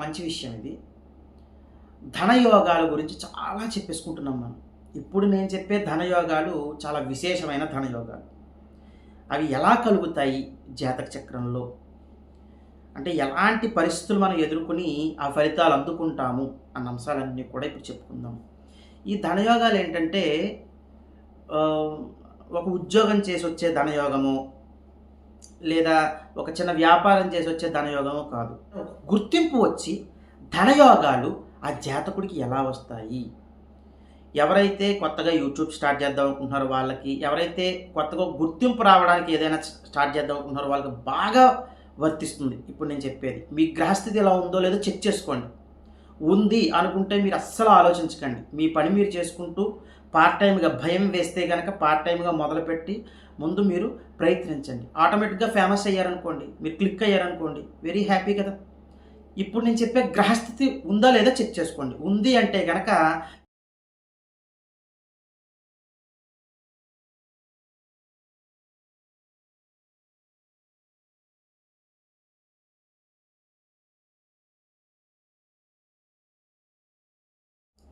మంచి విషయం ఇది. ధనయోగాల గురించి చాలా చెప్పేసుకుంటున్నాం మనం. ఇప్పుడు నేను చెప్పే ధనయోగాలు చాలా విశేషమైన ధనయోగాలు. అవి ఎలా కలుగుతాయి జాతక చక్రంలో? అంటే ఎలాంటి పరిస్థితులు మనం ఎదుర్కొని ఆ ఫలితాలు అందుకుంటాము అన్న అంశాలన్నీ కూడా ఇప్పుడు చెప్పుకుందాం. ఈ ధనయోగాలు ఏంటంటే ఒక ఉద్యోగం చేసి వచ్చే ధనయోగము లేదా ఒక చిన్న వ్యాపారం చేసి వచ్చే ధనయోగము కాదు. గుర్తింపు వచ్చి ధనయోగాలు ఆ జాతకుడికి ఎలా వస్తాయి? ఎవరైతే కొత్తగా యూట్యూబ్ స్టార్ట్ చేద్దాం అనుకుంటున్నారో వాళ్ళకి ఎవరైతే కొత్తగా గుర్తింపు రావడానికి ఏదైనా స్టార్ట్ చేద్దాం అనుకుంటున్నారో వాళ్ళకి బాగా వర్తిస్తుంది. ఇప్పుడు నేను చెప్పేది మీ గ్రహస్థితి ఎలా ఉందో లేదో చెక్ చేసుకోండి. ఉంది అనుకుంటే మీరు అస్సలు ఆలోచించకండి. మీ పని మీరు చేసుకుంటూ పార్ట్ టైంగా భయం వేస్తే కనుక పార్ట్ టైంగా మొదలుపెట్టి ముందు మీరు ప్రయత్నించండి. ఆటోమేటిక్గా ఫేమస్ అయ్యారనుకోండి మీరు క్లిక్ అయ్యారనుకోండి వెరీ హ్యాపీ కదా. ఇప్పుడు నేను చెప్పే గ్రహస్థితి ఉందా లేదా చెక్ చేసుకోండి. ఉంది అంటే కనుక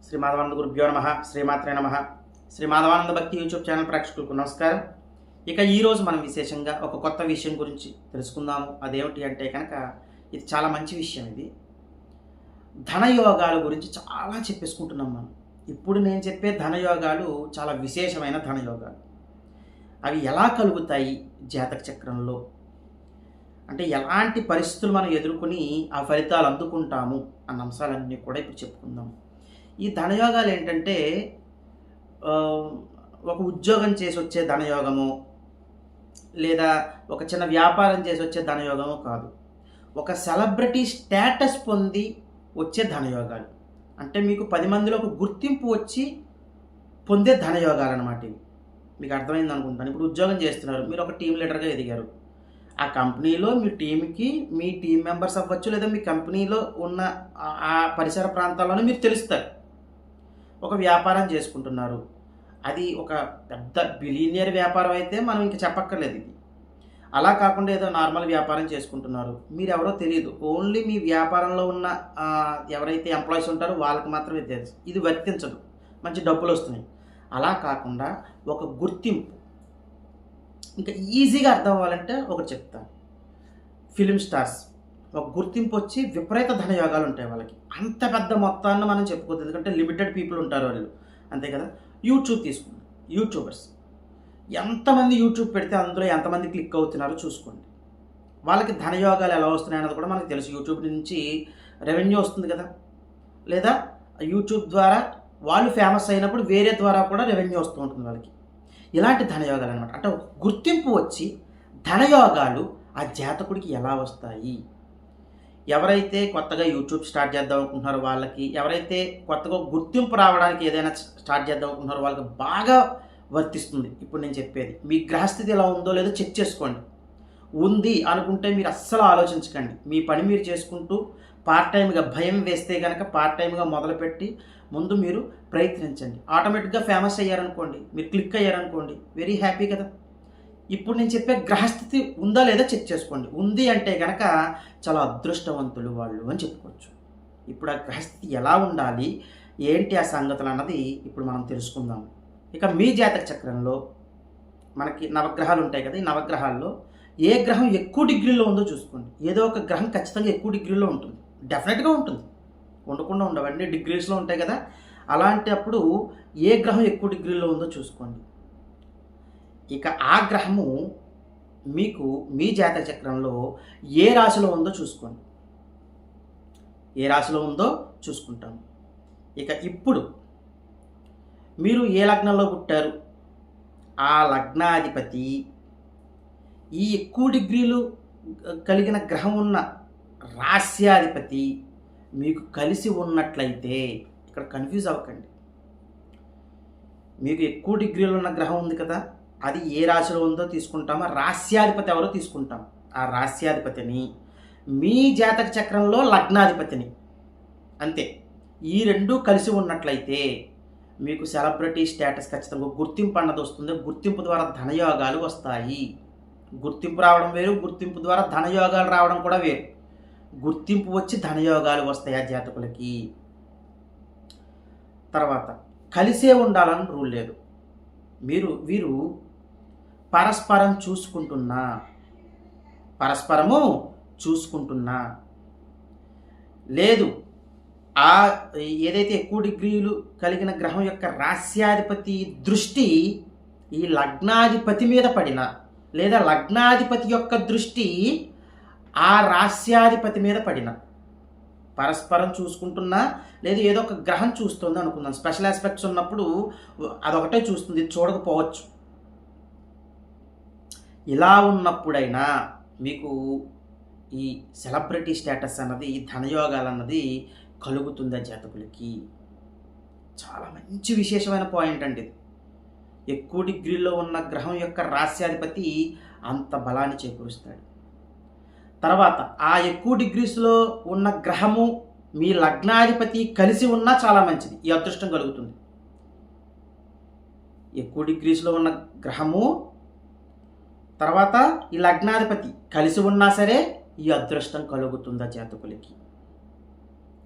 శ్రీ మాధవానంద గురుభ్యో నమ శ్రీమాత్రే నమ. శ్రీ మాధవానంద భక్తి యూట్యూబ్ ఛానల్ ప్రేక్షకులకు నమస్కారం. ఇక ఈరోజు మనం విశేషంగా ఒక కొత్త విషయం గురించి తెలుసుకుందాము. అదేమిటి అంటే కనుక ఇది చాలా మంచి విషయం ఇది. ధనయోగాల గురించి చాలా చెప్పేసుకుంటున్నాం మనం. ఇప్పుడు నేను చెప్పే ధనయోగాలు చాలా విశేషమైన ధనయోగాలు. అవి ఎలా కలుగుతాయి జాతక చక్రంలో? అంటే ఎలాంటి పరిస్థితులు మనం ఎదుర్కొని ఆ ఫలితాలు అందుకుంటాము అన్న అంశాలన్నీ కూడా ఇప్పుడు చెప్పుకుందాం. ఈ ధనయోగాలు ఏంటంటే ఒక ఉద్యోగం చేసి వచ్చే ధనయోగము లేదా ఒక చిన్న వ్యాపారం చేసి వచ్చే ధనయోగము కాదు. ఒక సెలబ్రిటీ స్టేటస్ పొంది వచ్చే ధనయోగాలు. అంటే మీకు పది మందిలో ఒక గుర్తింపు వచ్చి పొందే ధనయోగాలు అనమాట ఇవి. మీకు అర్థమైంది అనుకుంటాను. ఇప్పుడు ఉద్యోగం చేస్తున్నారు. మీరు ఒక టీం లీడర్గా ఎదిగారు. ఆ కంపెనీలో మీ టీంకి మీ టీం మెంబర్స్ అవ్వచ్చు లేదా మీ కంపెనీలో ఉన్న ఆ- ఆ పరిసర ప్రాంతాల్లోనే మీరు తెలుస్తారు. ఒక వ్యాపారం చేసుకుంటున్నారు. అది ఒక పెద్ద బిలీనియర్ వ్యాపారం అయితే మనం ఇంకా చెప్పక్కర్లేదు ఇది. అలా కాకుండా ఏదో నార్మల్ వ్యాపారం చేసుకుంటున్నారు. మీరు ఎవరో తెలియదు ఓన్లీ మీ వ్యాపారంలో ఉన్న ఎవరైతే ఎంప్లాయీస్ ఉంటారో వాళ్ళకి మాత్రమే తెలుసు. ఇది వర్తించదు. మంచి డబ్బులు వస్తున్నాయి. అలా కాకుండా ఒక గుర్తింపు. ఇంకా ఈజీగా అర్థం అవ్వాలంటే ఒకటి చెప్తాను. Film stars. ఒక గుర్తింపు వచ్చి విపరీత ధనయోగాలు ఉంటాయి వాళ్ళకి. అంత పెద్ద మొత్తాన్ని మనం చెప్పుకోవద్దు. ఎందుకంటే లిమిటెడ్ పీపుల్ ఉంటారు వాళ్ళు. అంతే కదా? యూట్యూబ్ తీసుకుందాం. యూట్యూబర్స్ ఎంతమంది యూట్యూబ్ పెడితే అందులో ఎంతమంది క్లిక్ అవుతున్నారో చూసుకోండి. వాళ్ళకి ధనయోగాలు ఎలా వస్తున్నాయి అన్నది కూడా మనకు తెలుసు. యూట్యూబ్ నుంచి రెవెన్యూ వస్తుంది కదా. లేదా యూట్యూబ్ ద్వారా వాళ్ళు ఫేమస్ అయినప్పుడు వేరే ద్వారా కూడా రెవెన్యూ వస్తూ ఉంటుంది వాళ్ళకి. ఇలాంటి ధనయోగాలు అనమాట అంటే గుర్తింపు వచ్చి ధనయోగాలు ఆ జాతకుడికి ఎలా వస్తాయి? ఎవరైతే కొత్తగా యూట్యూబ్ స్టార్ట్ చేద్దాం అనుకుంటున్నారో వాళ్ళకి ఎవరైతే కొత్తగా గుర్తింపు రావడానికి ఏదైనా స్టార్ట్ చేద్దాం అనుకుంటున్నారో వాళ్ళకి బాగా వర్తిస్తుంది. ఇప్పుడు నేను చెప్పేది మీ గ్రహస్థితి ఎలా ఉందో లేదో చెక్ చేసుకోండి. ఉంది అనుకుంటే మీరు అస్సలు ఆలోచించకండి. మీ పని మీరు చేసుకుంటూ పార్ట్ టైంగా భయం వేస్తే కనుక పార్ట్ టైంగా మొదలుపెట్టి ముందు మీరు ప్రయత్నించండి. ఆటోమేటిక్గా ఫేమస్ అయ్యారనుకోండి మీరు క్లిక్ అయ్యారనుకోండి వెరీ హ్యాపీ కదా. ఇప్పుడు నేను చెప్పే గ్రహస్థితి ఉందా లేదా చెక్ చేసుకోండి. ఉంది అంటే కనుక చాలా అదృష్టవంతులు వాళ్ళు అని చెప్పుకోవచ్చు. ఇప్పుడు ఆ గ్రహస్థితి ఎలా ఉండాలి? ఏంటి ఆ సంగతులు అన్నది ఇప్పుడు మనం తెలుసుకుందాం. ఇక మీ జాతక చక్రంలో మనకి నవగ్రహాలు ఉంటాయి కదా ఈ నవగ్రహాల్లో ఏ గ్రహం ఎక్కువ డిగ్రీలో ఉందో చూసుకోండి. ఏదో ఒక గ్రహం ఖచ్చితంగా ఎక్కువ డిగ్రీలో ఉంటుంది. డెఫినెట్గా ఉంటుంది. ఉండకుండా ఉండవండి డిగ్రీస్లో ఉంటాయి కదా. అలాంటప్పుడు ఏ గ్రహం ఎక్కువ డిగ్రీలో ఉందో చూసుకోండి. ఇక ఆ గ్రహము మీకు మీ జాతక చక్రంలో ఏ రాశిలో ఉందో చూసుకోండి. ఏ రాశిలో ఉందో చూసుకుంటాం ఇక ఇప్పుడు మీరు ఏ లగ్నంలో పుట్టారు? ఆ లగ్నాధిపతి ఈ ఎక్కువ డిగ్రీలు కలిగిన గ్రహం ఉన్న రాస్యాధిపతి మీకు కలిసి ఉన్నట్లయితే ఇక్కడ కన్ఫ్యూజ్ అవ్వకండి. మీకు ఎక్కువ డిగ్రీలు ఉన్న గ్రహం ఉంది కదా? అది ఏ రాశిలో ఉందో తీసుకుంటామో? రాస్యాధిపతి ఎవరో తీసుకుంటాం. ఆ రాస్యాధిపతిని మీ జాతక చక్రంలో లగ్నాధిపతిని. అంతే. ఈ రెండు కలిసి ఉన్నట్లయితే మీకు సెలబ్రిటీ స్టేటస్ ఖచ్చితంగా గుర్తింపు అన్నది వస్తుంది. గుర్తింపు ద్వారా ధనయోగాలు వస్తాయి. గుర్తింపు రావడం వేరు గుర్తింపు ద్వారా ధనయోగాలు రావడం కూడా వేరు. గుర్తింపు వచ్చి ధనయోగాలు వస్తాయి ఆ జాతకులకి. తర్వాత కలిసే ఉండాలని రూల్ లేదు. మీరు వీరు పరస్పరం చూసుకుంటున్నా. పరస్పరము చూసుకుంటున్నా. లేదు ఆ ఏదైతే ఎక్కువ డిగ్రీలు కలిగిన గ్రహం యొక్క రాస్యాధిపతి దృష్టి ఈ లగ్నాధిపతి మీద పడిన లేదా లగ్నాధిపతి యొక్క దృష్టి ఆ రాస్యాధిపతి మీద పడిన. పరస్పరం చూసుకుంటున్నా లేదు ఏదో ఒక గ్రహం చూస్తుంది అనుకుందాం. స్పెషల్ ఆస్పెక్ట్స్ ఉన్నప్పుడు అదొకటే చూస్తుంది చూడకపోవచ్చు. ఇలా ఉన్నప్పుడైనా మీకు ఈ సెలబ్రిటీ స్టేటస్ అన్నది ధనయోగాలు అన్నది కలుగుతుంది జాతకులకి? చాలా మంచి విశేషమైన పాయింట్ అండి ఇది. ఎక్కువ డిగ్రీలో ఉన్న గ్రహం యొక్క రాస్యాధిపతి అంత బలాన్ని చేకూరుస్తాడు. తర్వాత ఆ ఎక్కువ డిగ్రీస్లో ఉన్న గ్రహము మీ లగ్నాధిపతి కలిసి ఉన్నా చాలా మంచిది. ఈ అదృష్టం కలుగుతుంది. ఎక్కువ డిగ్రీస్లో ఉన్న గ్రహము తర్వాత ఈ లగ్నాధిపతి కలిసి ఉన్నా సరే ఈ అదృష్టం కలుగుతుందా జాతకులకి?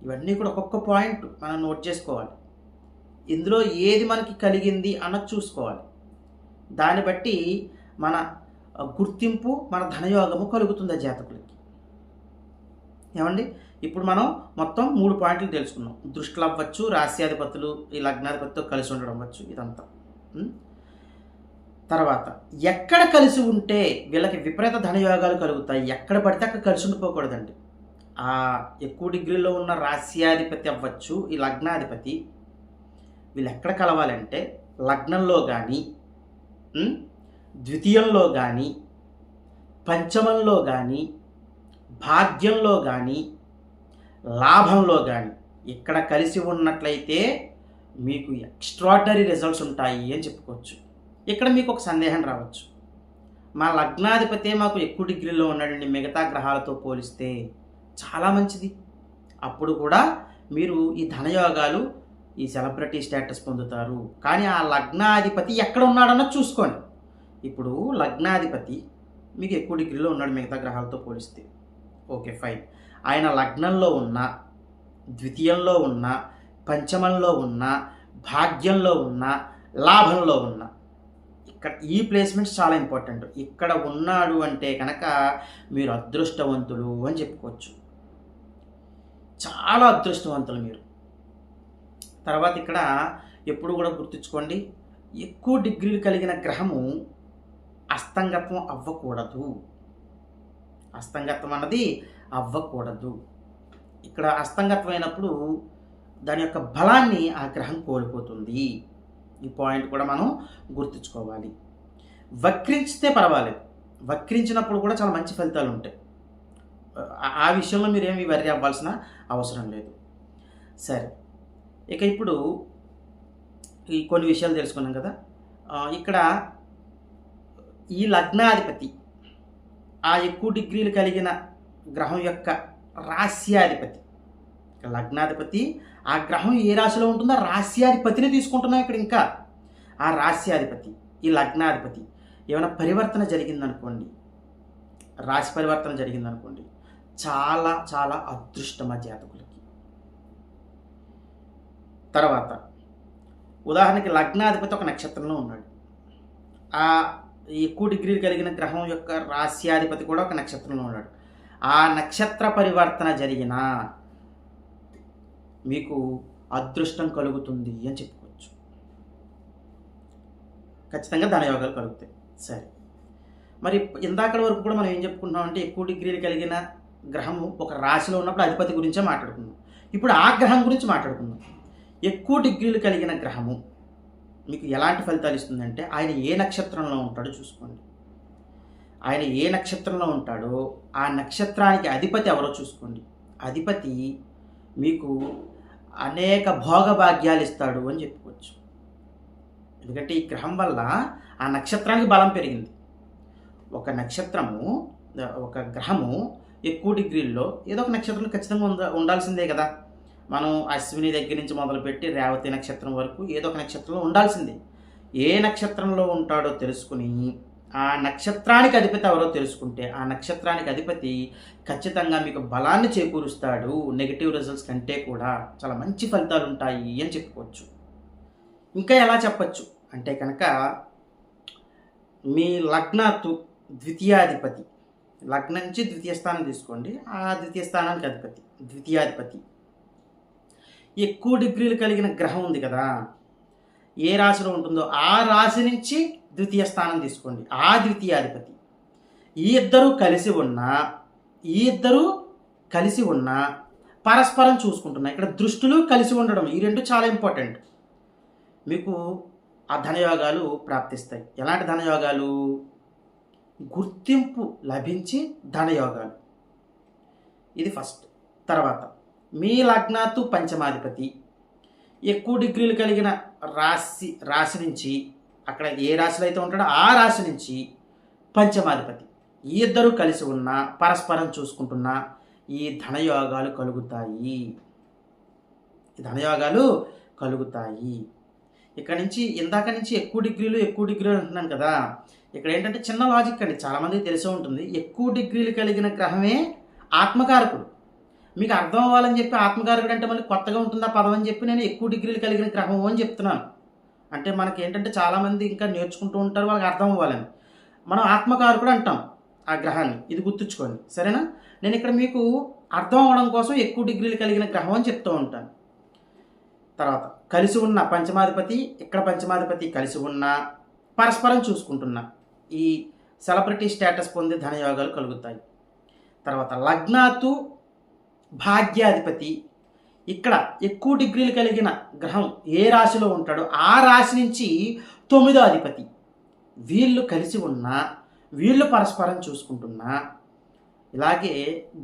ఇవన్నీ కూడా ఒక్కొక్క పాయింట్ మనం నోట్ చేసుకోవాలి. ఇందులో ఏది మనకి కలిగింది అన్నది చూసుకోవాలి. దాన్ని బట్టి మన గుర్తింపు మన ధనయోగము కలుగుతుంది ఆ జాతకులకి? ఏమండి? ఇప్పుడు మనం మొత్తం మూడు పాయింట్లు తెలుసుకున్నాం. దృష్టిలు అవ్వచ్చు రాశ్యాధిపతులు ఈ లగ్నాధిపతితో కలిసి ఉండడం అవ్వచ్చు ఇదంతా. తర్వాత ఎక్కడ కలిసి ఉంటే వీళ్ళకి విపరీత ధనయోగాలు కలుగుతాయి ఎక్కడ పడితే అక్కడ కలిసి ఉండిపోకూడదండి. ఆ ఎక్కువ డిగ్రీలో ఉన్న రాస్యాధిపతి అవ్వచ్చు ఈ లగ్నాధిపతి. వీళ్ళు ఎక్కడ కలవాలంటే లగ్నంలో కానీ ద్వితీయంలో కానీ పంచమంలో కానీ భాగ్యంలో కానీ లాభంలో కానీ ఇక్కడ కలిసి ఉన్నట్లయితే మీకు ఎక్స్ట్రాడినరీ రిజల్ట్స్ ఉంటాయి అని చెప్పుకోవచ్చు. ఇక్కడ మీకు ఒక సందేహం రావచ్చు. మా లగ్నాధిపతి మాకు ఎక్కువ డిగ్రీలో ఉన్నాడండి. మిగతా గ్రహాలతో పోలిస్తే చాలా మంచిది. అప్పుడు కూడా మీరు ఈ ధనయోగాలు ఈ సెలబ్రిటీ స్టేటస్ పొందుతారు. కానీ ఆ లగ్నాధిపతి ఎక్కడ ఉన్నాడన్నా చూసుకోండి. ఇప్పుడు లగ్నాధిపతి మీకు ఎక్కువ డిగ్రీలో ఉన్నాడు మిగతా గ్రహాలతో పోలిస్తే. Okay fine. ఆయన లగ్నంలో ఉన్న ద్వితీయంలో ఉన్న పంచమంలో ఉన్న భాగ్యంలో ఉన్న లాభంలో ఉన్న ఇక్కడ ఈ ప్లేస్మెంట్స్ చాలా ఇంపార్టెంట్. ఇక్కడ ఉన్నాడు అంటే కనుక మీరు అదృష్టవంతులు అని చెప్పుకోవచ్చు. చాలా అదృష్టవంతులు మీరు. తర్వాత ఇక్కడ ఎప్పుడు కూడా గుర్తుంచుకోండి ఎక్కువ డిగ్రీలు కలిగిన గ్రహము అస్తంగత్వం అవ్వకూడదు. అస్తంగత్వం అన్నది అవ్వకూడదు. ఇక్కడ అస్తంగత్వం అయినప్పుడు దాని యొక్క బలాన్ని ఆ గ్రహం కోల్పోతుంది. ఈ పాయింట్ కూడా మనం గుర్తుంచుకోవాలి. వక్రించితే పర్వాలేదు. వక్రించినప్పుడు కూడా చాలా మంచి ఫలితాలు ఉంటాయి. ఆ- విషయంలో మీరు ఏమి వరి అవ్వాల్సిన అవసరం లేదు. సరే. ఇక ఇప్పుడు ఈ కొన్ని విషయాలు తెలుసుకున్నాం కదా. ఇక్కడ ఈ లగ్నాధిపతి ఆ ఎక్కువ డిగ్రీలు కలిగిన గ్రహం యొక్క రాస్యాధిపతి లగ్నాధిపతి ఆ ఆ గ్రహం ఏ రాశిలో ఉంటుందో రాశ్యాధిపతిని తీసుకుంటున్నాం ఇక్కడ ఇంకా. ఆ రాశ్యాధిపతి ఈ లగ్నాధిపతి. ఏమైనా పరివర్తన జరిగిందనుకోండి. రాశి పరివర్తన జరిగిందనుకోండి. చాలా చాలా అదృష్టం ఆ జాతకులకి. తర్వాత ఉదాహరణకి లగ్నాధిపతి ఒక నక్షత్రంలో ఉన్నాడు. ఆ ఎక్కువ డిగ్రీలు కలిగిన గ్రహం యొక్క రాశ్యాధిపతి కూడా ఒక నక్షత్రంలో ఉన్నాడు. ఆ నక్షత్ర పరివర్తన జరిగిన మీకు అదృష్టం కలుగుతుంది అని చెప్పుకోవచ్చు. ఖచ్చితంగా ధనయోగాలు కలుగుతాయి. సరే. మరి ఇందాక వరకు కూడా మనం ఏం చెప్పుకుంటున్నాం అంటే ఎక్కువ డిగ్రీలు కలిగిన గ్రహము ఒక రాశిలో ఉన్నప్పుడు అధిపతి గురించే మాట్లాడుకుందాం. ఇప్పుడు ఆ గ్రహం గురించి మాట్లాడుకుందాం. ఎక్కువ డిగ్రీలు కలిగిన గ్రహము మీకు ఎలాంటి ఫలితాలు ఇస్తుందంటే ఆయన ఏ నక్షత్రంలో ఉంటాడో చూసుకోండి. ఆయన ఏ నక్షత్రంలో ఉంటాడో ఆ నక్షత్రానికి అధిపతి ఎవరో చూసుకోండి. అధిపతి మీకు అనేక భోగభాగ్యాలు ఇస్తాడు అని చెప్పుకోవచ్చు. ఎందుకంటే ఈ గ్రహం వల్ల ఆ నక్షత్రానికి బలం పెరిగింది. ఒక నక్షత్రము ఒక గ్రహము ఎక్కువ డిగ్రీల్లో ఏదో ఒక నక్షత్రం ఖచ్చితంగా ఉందా ఉండాల్సిందే కదా. మనం అశ్విని దగ్గర నుంచి మొదలుపెట్టి రేవతి నక్షత్రం వరకు ఏదో ఒక నక్షత్రంలో ఉండాల్సిందే. ఏ నక్షత్రంలో ఉంటాడో తెలుసుకుని ఆ నక్షత్రానికి అధిపతి ఎవరో తెలుసుకుంటే ఆ నక్షత్రానికి అధిపతి ఖచ్చితంగా మీకు బలాన్ని చేకూరుస్తాడు నెగిటివ్ రిజల్ట్స్ కంటే కూడా చాలా మంచి ఫలితాలు ఉంటాయి అని చెప్పుకోవచ్చు. ఇంకా ఎలా చెప్పచ్చు? అంటే కనుక మీ లగ్నాత్తు ద్వితీయాధిపతి. లగ్నం నుంచి ద్వితీయ స్థానం తీసుకోండి. ఆ ద్వితీయ స్థానానికి అధిపతి ద్వితీయాధిపతి. ఎక్కువ డిగ్రీలు కలిగిన గ్రహం ఉంది కదా. ఏ రాశిలో ఉంటుందో ఆ రాశి నుంచి ద్వితీయ స్థానం తీసుకోండి. ఆ ద్వితీయాధిపతి. ఈ ఇద్దరు కలిసి ఉన్నా ఈ ఇద్దరు కలిసి ఉన్నా పరస్పరం చూసుకుంటున్నా ఇక్కడ దృష్టిలు కలిసి ఉండడం ఈ రెండు చాలా ఇంపార్టెంట్ మీకు ఆ ధనయోగాలు ప్రాప్తిస్తాయి. ఎలాంటి ధనయోగాలు? గుర్తింపు లభించి ధనయోగాలు. ఇది ఫస్ట్ తర్వాత మీ లగ్నాతు పంచమాధిపతి. ఎక్కువ డిగ్రీలు కలిగిన రాశి రాశి నుంచి అక్కడ ఏ రాశిలో అయితే ఉంటాడో ఆ రాశి నుంచి పంచమాధిపతి. ఈ ఇద్దరు కలిసి ఉన్న పరస్పరం చూసుకుంటున్న ఈ ధనయోగాలు కలుగుతాయి. ధనయోగాలు కలుగుతాయి. ఇక్కడ నుంచి ఇందాక నుంచి ఎక్కువ డిగ్రీలు ఎక్కువ డిగ్రీలు అంటున్నాను కదా. ఇక్కడ ఏంటంటే చిన్న లాజిక్ అండి. చాలామందికి తెలిసే ఉంటుంది. ఎక్కువ డిగ్రీలు కలిగిన గ్రహమే ఆత్మకారకుడు. మీకు అర్థం అవ్వాలని చెప్పి ఆత్మకారకుడు అంటే మళ్ళీ కొత్తగా ఉంటుందా పదం అని చెప్పి నేను ఎక్కువ డిగ్రీలు కలిగిన గ్రహం అని చెప్తున్నాను. అంటే మనకి ఏంటంటే చాలామంది ఇంకా నేర్చుకుంటూ ఉంటారు వాళ్ళకి అర్థం అవ్వాలని. మనం ఆత్మకారకుడు అంటాం ఆ గ్రహాన్ని. ఇది గుర్తుంచుకోండి. సరేనా? నేను ఇక్కడ మీకు అర్థం అవ్వడం కోసం ఎక్కువ డిగ్రీలు కలిగిన గ్రహం అని చెప్తూ ఉంటాను. తర్వాత కలిసి ఉన్న పంచమాధిపతి ఇక్కడ పంచమాధిపతి కలిసి ఉన్న పరస్పరం చూసుకుంటున్నా ఈ సెలబ్రిటీ స్టేటస్ పొంది ధనయోగాలు కలుగుతాయి. తర్వాత లగ్నాతు భాగ్యాధిపతి ఇక్కడ ఎక్కువ డిగ్రీలు కలిగిన గ్రహం ఏ రాశిలో ఉంటాడో ఆ రాశి నుంచి తొమ్మిదో అధిపతి. వీళ్ళు కలిసి ఉన్నా వీళ్ళు పరస్పరం చూసుకుంటున్నా ఇలాగే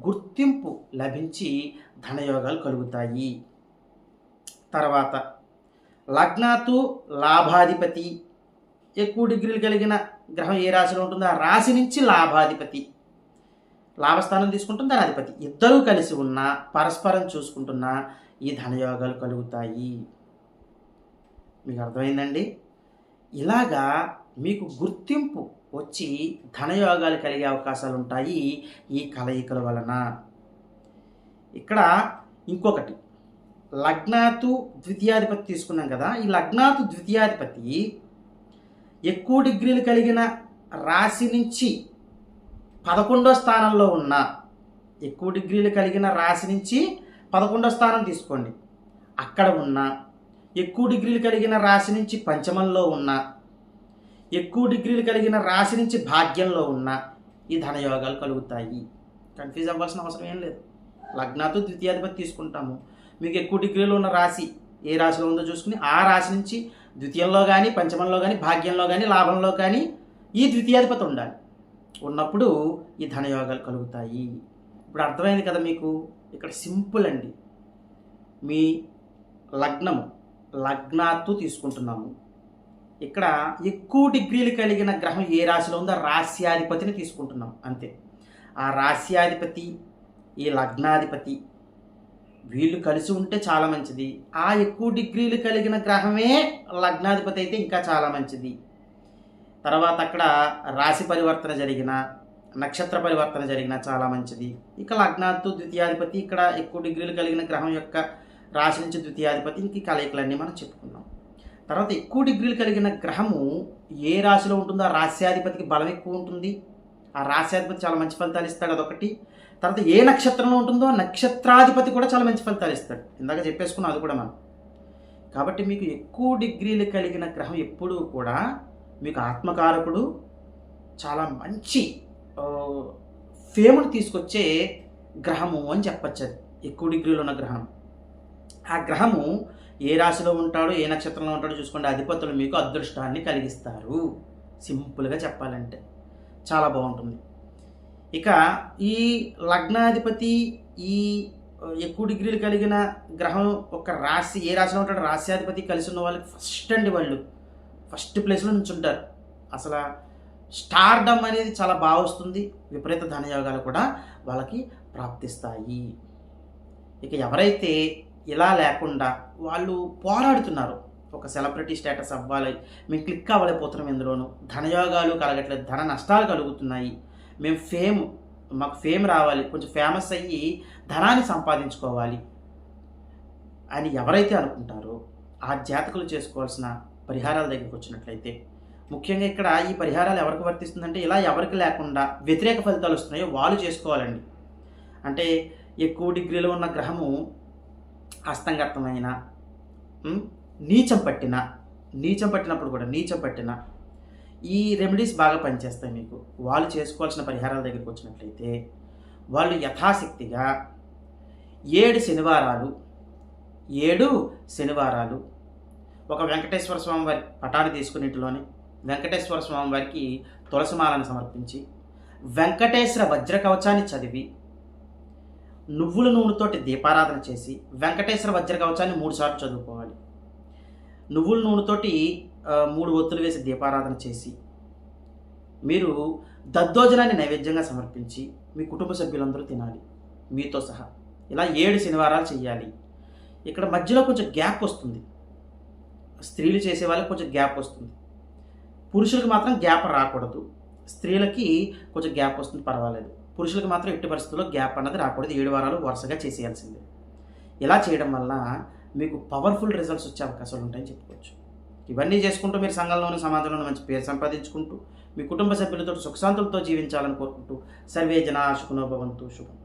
గుర్తింపు లభించి ధనయోగాలు కలుగుతాయి. తర్వాత లగ్నాతు లాభాధిపతి. ఎక్కువ డిగ్రీలు కలిగిన గ్రహం ఏ రాశిలో ఉంటుందో ఆ రాశి నుంచి లాభాధిపతి. లాభస్థానం తీసుకుంటుంది దాని అధిపతి ఇద్దరూ కలిసి ఉన్న పరస్పరం చూసుకుంటున్న ఈ ధనయోగాలు కలుగుతాయి. మీకు అర్థమైందండి? ఇలాగా మీకు గుర్తింపు వచ్చి ధనయోగాలు కలిగే అవకాశాలు ఉంటాయి ఈ కలయికల వలన. ఇక్కడ ఇంకొకటి. లగ్నాతు ద్వితీయాధిపతి తీసుకున్నాం కదా ఈ లగ్నాతు ద్వితీయాధిపతి ఎక్కువ డిగ్రీలు కలిగిన రాశి నుంచి పదకొండో స్థానంలో ఉన్న ఎక్కువ డిగ్రీలు కలిగిన రాశి నుంచి పదకొండో స్థానం తీసుకోండి. అక్కడ ఉన్న ఎక్కువ డిగ్రీలు కలిగిన రాశి నుంచి పంచమంలో ఉన్న ఎక్కువ డిగ్రీలు కలిగిన రాశి నుంచి భాగ్యంలో ఉన్న ఈ ధనయోగాలు కలుగుతాయి. కన్ఫ్యూజ్ అవ్వాల్సిన అవసరం ఏం లేదు. లగ్నాతో ద్వితీయాధిపతి తీసుకుంటాము. మీకు ఎక్కువ డిగ్రీలో ఉన్న రాశి ఏ రాశిలో ఉందో చూసుకుని ఆ రాశి నుంచి ద్వితీయంలో కానీ పంచమంలో కానీ భాగ్యంలో కానీ లాభంలో కానీ ఈ ద్వితీయాధిపతి ఉండాలి. ఉన్నప్పుడు ఈ ధనయోగాలు కలుగుతాయి. ఇప్పుడు అర్థమైంది కదా మీకు? ఇక్కడ సింపుల్ అండి. మీ లగ్నము లగ్నాత్తు తీసుకుంటున్నాము. ఇక్కడ ఎక్కువ డిగ్రీలు కలిగిన గ్రహం ఏ రాశిలో ఉందో ఆ రాశ్యాధిపతిని తీసుకుంటున్నాం అంతే. ఆ రాశ్యాధిపతి ఈ లగ్నాధిపతి వీళ్ళు కలిసి ఉంటే చాలా మంచిది. ఆ ఎక్కువ డిగ్రీలు కలిగిన గ్రహమే లగ్నాధిపతి అయితే ఇంకా చాలా మంచిది. తర్వాత అక్కడ రాశి పరివర్తన జరిగిన నక్షత్ర పరివర్తన జరిగిన చాలా మంచిది. ఇక లగ్నాత్తు ద్వితీయాధిపతి ఇక్కడ ఎక్కువ డిగ్రీలు కలిగిన గ్రహం యొక్క రాశి నుంచి ద్వితీయాధిపతి ఇంక కలయికలన్నీ మనం చెప్పుకున్నాం. తర్వాత ఎక్కువ డిగ్రీలు కలిగిన గ్రహము ఏ రాశిలో ఉంటుందో ఆ రాశ్యాధిపతికి బలం ఎక్కువ ఉంటుంది. ఆ రాశ్యాధిపతి చాలా మంచి ఫలితాలు ఇస్తాడు అదొకటి. తర్వాత ఏ నక్షత్రంలో ఉంటుందో నక్షత్రాధిపతి కూడా చాలా మంచి ఫలితాలు ఇస్తాడు. ఇందాక చెప్పేసుకున్నాం అది కూడా మనం. కాబట్టి మీకు ఎక్కువ డిగ్రీలు కలిగిన గ్రహం ఎప్పుడూ కూడా మీకు ఆత్మకారకుడు చాలా మంచి ఫేమును తీసుకొచ్చే గ్రహము అని చెప్పచ్చు అది ఎక్కువ డిగ్రీలో ఉన్న గ్రహం. ఆ గ్రహము ఏ రాశిలో ఉంటాడో ఏ నక్షత్రంలో ఉంటాడో చూసుకోండి. అధిపతులు మీకు అదృష్టాన్ని కలిగిస్తారు. సింపుల్గా చెప్పాలంటే చాలా బాగుంటుంది. ఇక ఈ లగ్నాధిపతి ఈ ఎక్కువ డిగ్రీలు కలిగిన గ్రహం ఒక రాశి ఏ రాశిలో ఉంటాడో రాశ్యాధిపతి కలిసి ఉన్న వాళ్ళకి ఫస్ట్ అండి వాళ్ళు. ఫస్ట్ ప్లేస్లో నుంచుంటారు. అసలు స్టార్డమ్ అనేది చాలా బాగా వస్తుంది. విపరీత ధనయోగాలు కూడా వాళ్ళకి ప్రాప్తిస్తాయి. ఇక ఎవరైతే ఇలా లేకుండా వాళ్ళు పోరాడుతున్నారు. ఒక సెలబ్రిటీ స్టేటస్ అవ్వాలి మేము క్లిక్ అవ్వలేకపోతున్నాం ఇందులోనూ. ధనయోగాలు కలగట్లేదు ధన నష్టాలు కలుగుతున్నాయి. మేము ఫేమ్ మాకు ఫేమ్ రావాలి కొంచెం ఫేమస్ అయ్యి ధనాన్ని సంపాదించుకోవాలి అని ఎవరైతే అనుకుంటారో ఆ జాతకులు చేసుకోవాల్సిన పరిహారాల దగ్గరికి వచ్చినట్లయితే. ముఖ్యంగా ఇక్కడ ఈ పరిహారాలు ఎవరికి వర్తిస్తుందంటే ఇలా ఎవరికి లేకుండా వ్యతిరేక ఫలితాలు వస్తున్నాయో వాళ్ళు చేసుకోవాలండి. అంటే ఎక్కువ డిగ్రీలో ఉన్న గ్రహము హస్తంగతమైన నీచం పట్టిన నీచం పట్టినప్పుడు కూడా నీచం పట్టిన ఈ రెమెడీస్ బాగా పనిచేస్తాయి మీకు. వాళ్ళు చేసుకోవాల్సిన పరిహారాల దగ్గరికి వచ్చినట్లయితే వాళ్ళు యథాశక్తిగా ఏడు శనివారాలు ఏడు శనివారాలు ఒక వెంకటేశ్వర స్వామి వారి పటాన్ని తీసుకునేటిలోనే వెంకటేశ్వర స్వామి వారికి తులసిమాలను సమర్పించి వెంకటేశ్వర వజ్ర కవచాన్ని చదివి నువ్వుల నూనెతోటి దీపారాధన చేసి వెంకటేశ్వర వజ్ర కవచాన్ని మూడుసార్లు చదువుకోవాలి. నువ్వుల నూనెతోటి మూడు ఒత్తులు వేసి దీపారాధన చేసి మీరు దద్దోజనాన్ని నైవేద్యంగా సమర్పించి మీ కుటుంబ సభ్యులందరూ తినాలి. మీతో సహా. ఇలా ఏడు శనివారాలు చేయాలి ఇక్కడ మధ్యలో కొంచెం గ్యాప్ వస్తుంది. స్త్రీలు చేసే వాళ్ళకి కొంచెం గ్యాప్ వస్తుంది. పురుషులకు మాత్రం గ్యాప్ రాకూడదు. స్త్రీలకి కొంచెం గ్యాప్ వస్తుంది పర్వాలేదు. పురుషులకు మాత్రం ఎట్టి పరిస్థితుల్లో గ్యాప్ అన్నది రాకూడదు. ఏడు వారాలు వరుసగా చేసేయాల్సిందే. ఇలా చేయడం వల్ల మీకు పవర్ఫుల్ రిజల్ట్స్ వచ్చే అవకాశాలు ఉంటాయని చెప్పుకోవచ్చు. ఇవన్నీ చేసుకుంటూ మీరు సంఘంలోని సమాజంలోని మంచి పేరు సంపాదించుకుంటూ మీ కుటుంబ సభ్యులతో సుఖశాంతులతో జీవించాలని కోరుకుంటూ సర్వే జన ఆశుకునో భవంతు శుభం.